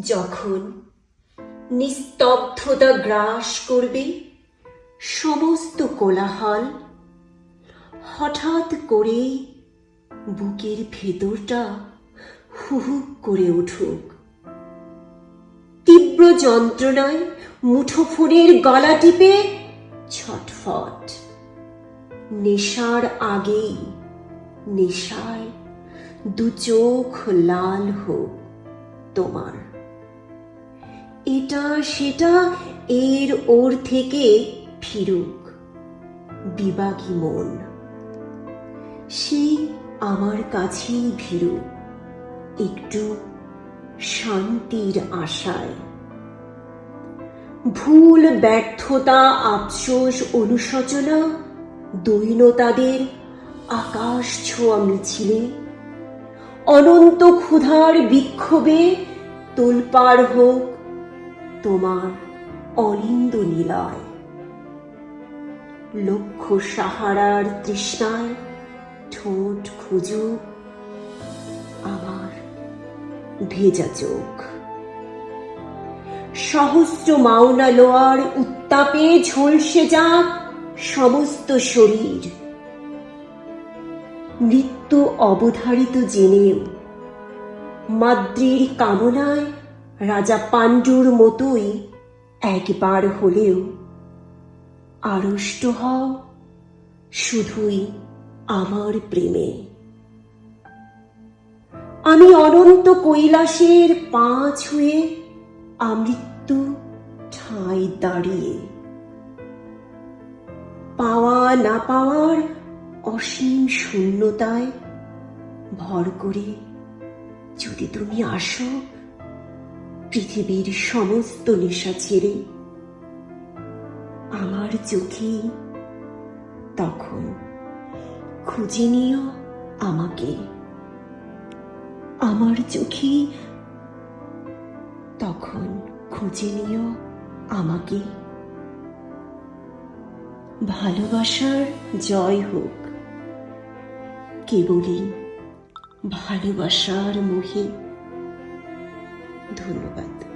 যখন নিস্তব্ধতা গ্রাস করবে, সমস্ত কোলাহল হঠাৎ করে বুকের ভেতরটা হুহুক করে উঠুক। তীব্র যন্ত্রণায় মুঠোফোনের গলা টিপে ছটফট। নেশার আগেই নেশায় দু চোখ লাল হোক তোমার। এটা, সেটা এর ওর থেকে ফিরুক। বিবাগী মন। সে আমার কাছেই ভীরুক একটু শান্তির আশায়। ভুল ব্যর্থতা, আফসোস, অনুশোচনা, দৈনতাদের আকাশ ছোঁয়া মিছিলে। অনন্ত ক্ষুধার বিক্ষোভে তোলপাড় হোক তোমার অলিন্দ নীলয়। লক্ষ সাহারার তৃষ্ণায় ঠোঁট খুঁজুক আমার ভেজা চোখ। সহস্র মাওনা লোয়ার উত্তাপে ঝলসে যাক সমস্ত শরীর। মৃত্যু অবধারিত জেনেও মাদ্রির কামনায় রাজা পাণ্ডুর মতোই একবার হলেও আড়ষ্ট হও, শুধুই আমার প্রেমে। আমি অনন্ত কৈলাসের পা ছুঁয়ে আমৃত্যু ঠাঁই দাঁড়িয়ে। পাওয়া না পাওয়ার অসীম শূন্যতায় ভর করে যদি তুমি আসো পৃথিবীর সমস্ত নেশা ছেড়ে আমার চোখে তখন খুঁজে নিও আমাকে। আমার চোখে তখন খুঁজে নিও আমাকে। ভালোবাসার জয় হোক, কেবলই ভালোবাসার 是么不的。